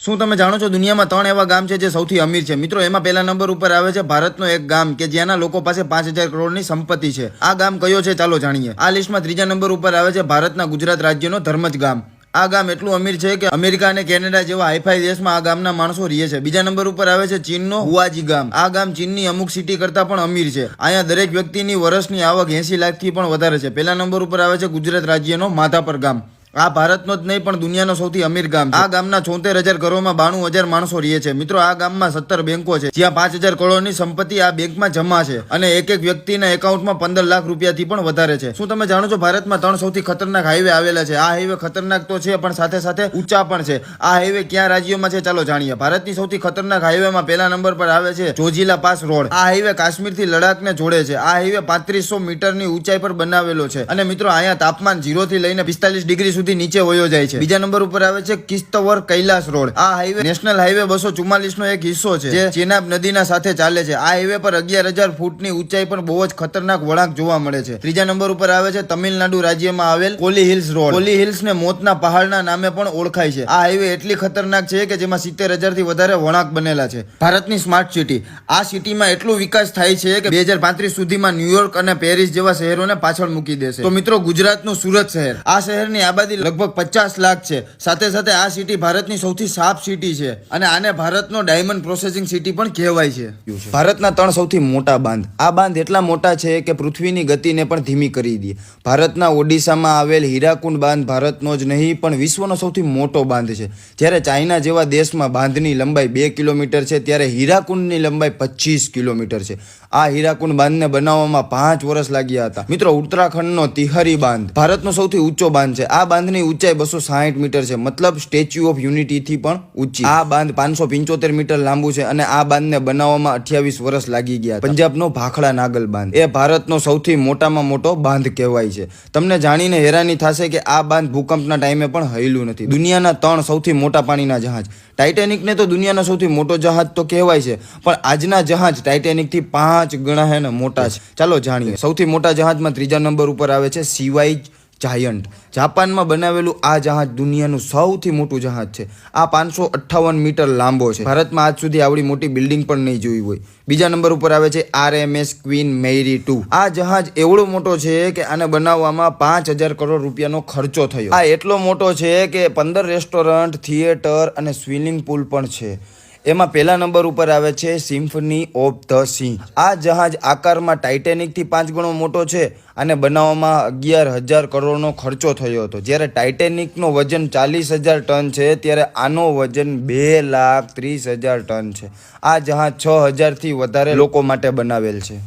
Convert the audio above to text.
શું તમે જાણો છો દુનિયામાં ત્રણ એવા ગામ છે જે સૌથી અમીર છે? મિત્રો, એમાં પહેલા નંબર ઉપર આવે છે ભારતનો એક ગામ કે જ્યાંના લોકો પાસે પાંચ હજાર કરોડની સંપત્તિ છે. આ ગામ કયો છે? ચાલો જાણીએ. આ લિસ્ટમાં ત્રીજા નંબર ઉપર આવે છે ભારતના ગુજરાત રાજ્યનો ધર્મજ ગામ. આ ગામ એટલું અમીર છે કે અમેરિકા અને કેનેડા જેવા હાઈફાઈ દેશમાં આ ગામના માણસો રહે છે. બીજા નંબર ઉપર આવે છે ચીનનો હુઆજી ગામ. આ ગામ ચીનની અમુક સિટી કરતા પણ અમીર છે. અહીંયા દરેક વ્યક્તિની વર્ષની આવક એસી લાખથી પણ વધારે છે. પહેલા નંબર ઉપર આવે છે ગુજરાત રાજ્યનો માધાપર ગામ. આ ભારતનો જ નહીં, પણ દુનિયાનો સૌથી અમીર ગામ આ ગામના છોતેર હજાર ઘરોમાં બાણું હજાર માણસો રહે છે. મિત્રો, આ ગામમાં સત્તર બેંકો છે, જ્યાં પાંચ હજાર કરોડની સંપત્તિ આ બેંકમાં જમા છે અને એક એક વ્યક્તિના એકાઉન્ટમાં પંદર લાખ રૂપિયાથી પણ વધારે છે. શું તમે જાણો છો ભારતમાં ત્રણ સૌથી ખતરનાક હાઈવે આવેલા છે? આ હાઈવે ખતરનાક તો છે, પણ સાથે સાથે ઊંચા પણ છે. આ હાઈવે ક્યાં રાજ્યોમાં છે? ચાલો જાણીએ. ભારતની સૌથી ખતરનાક હાઈવેમાં પહેલા નંબર પર આવે છે, જોજીલા પાસ રોડ. આ હાઈવે કાશ્મીરથી લડાખને જોડે છે. આ હાઈવે પાંત્રીસો મીટરની ઊંચાઈ પર બનાવેલો છે. અને મિત્રો, અહીંયા તાપમાન ઝીરો થી લઈને પિસ્તાલીસ ડિગ્રી સુધી નીચે વયો જાય છે. બીજા નંબર ઉપર આવે છે કિસ્તવર કૈલાસ રોડ. આ હાઈવે નેશનલ હાઈવે બસો ચુમ્માલીસ નો એક હિસ્સો છે, જે ચેનાબ નદીના સાથે ચાલે છે. આ હાઈવે પર અગિયાર હજાર ફૂટની ઊંચાઈ પર બહુ જ ખતરનાક વળાંક જોવા મળે છે. ત્રીજા નંબર ઉપર આવે છે તમિલનાડુ રાજ્યમાં આવેલ Kolli hills road. Kolli hills ને મોતના પહાડના નામે પણ ઓળખાય છે. આ હાઈવે એટલી ખતરનાક છે કે જેમાં સિત્તેર હજારથી વધારે વળાંક બનેલા છે. ભારતની સ્માર્ટ સિટી આ સિટીમાં એટલું વિકાસ થાય છે કે બે હજાર પાંત્રીસ સુધીમાં ન્યુયોર્ક અને પેરિસ જેવા શહેરોને પાછળ મૂકી દેશે. તો મિત્રો ગુજરાતનું સુરત શહેર. આ શહેરની આબાદી લગભગ પચાસ લાખ છે. સાથે સાથે આ સિટી ભારતની સૌથી સાફ સિટી છે. અને આને ભારતનો ડાયમંડ પ્રોસેસિંગ સિટી પણ કહેવાય છે. ભારતના ત્રણ સૌથી મોટા બાંધ. આ બાંધ એટલા મોટા છે કે પૃથ્વીની ગતિને પણ ધીમી કરી દે. ભારતના ઓડિશામાં આવેલ હીરાકુંડ બાંધ ભારતનો જ નહીં પણ વિશ્વનો સૌથી મોટો બાંધ છે. જ્યારે ચાઇના જેવા દેશમાં બાંધની લંબાઈ બે કિલોમીટર છે ત્યારે હીરાકુંડની લંબાઈ પચીસ કિલોમીટર છે. આ હીરાકુંડ બાંધને બનાવવામાં પાંચ વર્ષ લાગ્યા હતા. મિત્રો ઉત્તરાખંડનો તિહરી બાંધ ભારતનો સૌથી ઊંચો બાંધ છે. આ બાંધની ઊંચાઈ બસો સાહીઠ મીટર છે. મતલબ સ્ટેચ્યુ ઓફ યુનિટીથી પણ ઊંચી. આ બાંધ પાંચસો પંચોતેર મીટર લાંબુ છે અને આ બાંધને બનાવવામાં અઠ્યાવીસ વર્ષ લાગી ગયા પંજાબનો ભાખડા નાગલ બાંધ. એ ભારતનો સૌથી મોટામાં મોટો બાંધ કહેવાય છે. તમને જાણીને હેરાની થશે કે આ બાંધ ભૂકંપના ટાઈમે પણ હયેલું નથી. દુનિયાના ત્રણ સૌથી મોટા પાણીના જહાજ. ટાઇટેનિકને તો દુનિયાનો સૌથી મોટો જહાજ તો કહેવાય છે, પણ આજના જહાજ ટાઇટેનિકથી પાંચ ગણા હે ને મોટા છે. ચાલો જાણીએ. સૌથી મોટા જહાજમાં ત્રીજા નંબર ઉપર આવે છે સિવાઈ જાયન્ટ. જાપાનમાં બનાવેલું આ જહાજ દુનિયાનું સૌથી મોટું જહાજ છે. આ પાંચસો અઠ્ઠાવન મીટર લાંબો છે. ભારતમાં આજ સુધી આવડી મોટી બિલ્ડિંગ પણ નહીં જોઈ હોય. બીજા નંબર ઉપર આવે છે R M S Queen Mary two. આ જહાજ એવડો મોટો છે કે આને બનાવવામાં પાંચ હજાર કરોડ રૂપિયાનો ખર્ચો થયો. આ એટલો મોટો છે કે પંદર રેસ્ટોરન્ટ, થિયેટર અને સ્વિમિંગ પુલ પણ છે. એમાં પહેલા નંબર ઉપર આવે છે સિમ્ફની ઓફ ધ સી આ જહાજ આકારમાં ટાઇટેનિકથી પાંચ ગણો મોટો છે અને બનાવવામાં અગિયાર હજાર કરોડનો ખર્ચો થયો હતો. જ્યારે ટાઇટેનિકનો વજન ચાલીસ હજાર ટન છે, ત્યારે આનો વજન બે લાખ ત્રીસ હજાર ટન છે. આ જહાજ છ હજારથી વધારે લોકો માટે બનાવેલ છે.